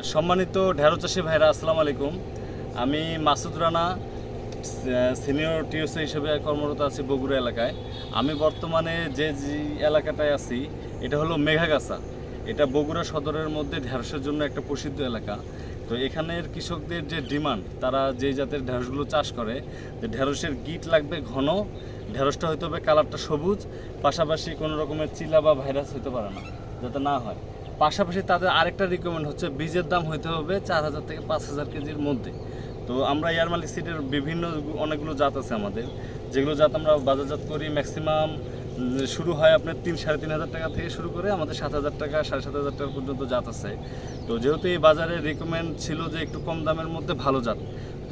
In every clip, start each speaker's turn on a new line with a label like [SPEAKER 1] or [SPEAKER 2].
[SPEAKER 1] সম্মানিত ঢেঁড়ো চাষি ভাইরা, আসসালামু আলাইকুম। আমি মাসুদ রানা সিনিয়র টিওসি হিসেবে কর্মরত আছি বগুড়া এলাকায়। আমি বর্তমানে যে এলাকাটায় আছি, এটা হলো মেঘাগাছা। এটা বগুড়া সদরের মধ্যে ঢেঁড়সের জন্য একটা প্রসিদ্ধ এলাকা। তো এখানের কৃষকদের যে ডিমান্ড, তারা যে জাতের ঢেঁড়সগুলো চাষ করে, যে ঢেঁড়সের গিট লাগবে ঘন, ঢেঁড়সটা হতে হবে কালারটা সবুজ, পাশাপাশি কোনো রকমের চিলা বা ভাইরাস হতে পারে না, যাতে না হয়। পাশাপাশি তাদের আরেকটা রিকমেন্ড হচ্ছে বীজের দাম হইতে হবে চার হাজার থেকে পাঁচ হাজার কেজির মধ্যে। তো আমরা এয়ার মালিক সিটের বিভিন্ন অনেকগুলো জাত আছে আমাদের। যেগুলো জাত আমরা বাজারজাত করি ম্যাক্সিমাম শুরু হয় আপনার তিন, সাড়ে তিন হাজার টাকা থেকে শুরু করে আমাদের সাত হাজার টাকা, সাড়ে সাত হাজার টাকা পর্যন্ত জাত আছে। তো যেহেতু এই বাজারে রিকমেন্ড ছিল যে একটু কম দামের মধ্যে ভালো জাত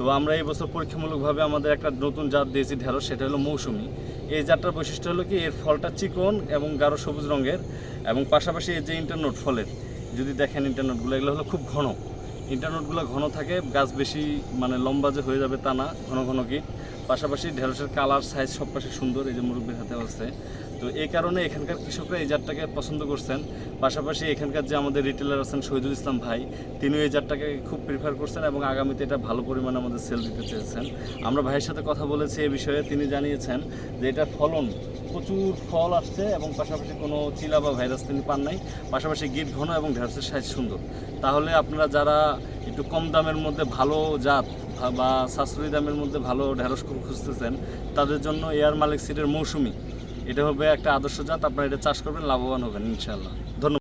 [SPEAKER 1] তো আমরা এই বছর পরীক্ষামূলকভাবে আমাদের একটা নতুন জাত দিয়েছি ঢেঁড়স, সেটা হলো মৌসুমি। এই জাতটার বৈশিষ্ট্য হলো কি, এর ফলটা চিকন এবং গাঢ় সবুজ রঙের এবং পাশাপাশি এই যে ইন্টারনোট ফলের, যদি দেখেন ইন্টারনোটগুলো এগুলো হলো খুব ঘন। ইন্টারনোটগুলো ঘন থাকে, গাছ বেশি মানে লম্বা যে হয়ে যাবে তা না, ঘন ঘন গিট। পাশাপাশি ঢেঁড়সের কালার সাইজ সব পাশে সুন্দর, এই যে মুরব্বীর হাতে আছে। তো এই কারণে এখানকার কৃষকরা এই জাতটাকে পছন্দ করছেন। পাশাপাশি এখানকার যে আমাদের রিটেলার আছেন শহীদুল ইসলাম ভাই, তিনিও এই জাতটাকে খুব প্রিফার করছেন এবং আগামীতে এটা ভালো পরিমাণে আমাদের সেল দিতে চেয়েছেন। আমরা ভাইয়ের সাথে কথা বলেছি এই বিষয়ে। তিনি জানিয়েছেন যে এটার ফলন, প্রচুর ফল আসছে এবং পাশাপাশি কোনো চিলা বা ভাইরাস তিনি পান নাই। পাশাপাশি গিট ঘন এবং ঢেঁড়সের সাইজ সুন্দর। তাহলে আপনারা যারা একটু কম দামের মধ্যে ভালো জাত বা সাশ্রয়ী দামের মধ্যে ভালো ঢেঁড়স খুঁজতেছেন, তাদের জন্য এয়ার মালিক সিটের মৌসুমি। এটা হবে একটা আদর্শ জাত, আপনারা এটা চাষ করবেন, লাভবান হবেন ইনশাল্লাহ ধন্যবাদ।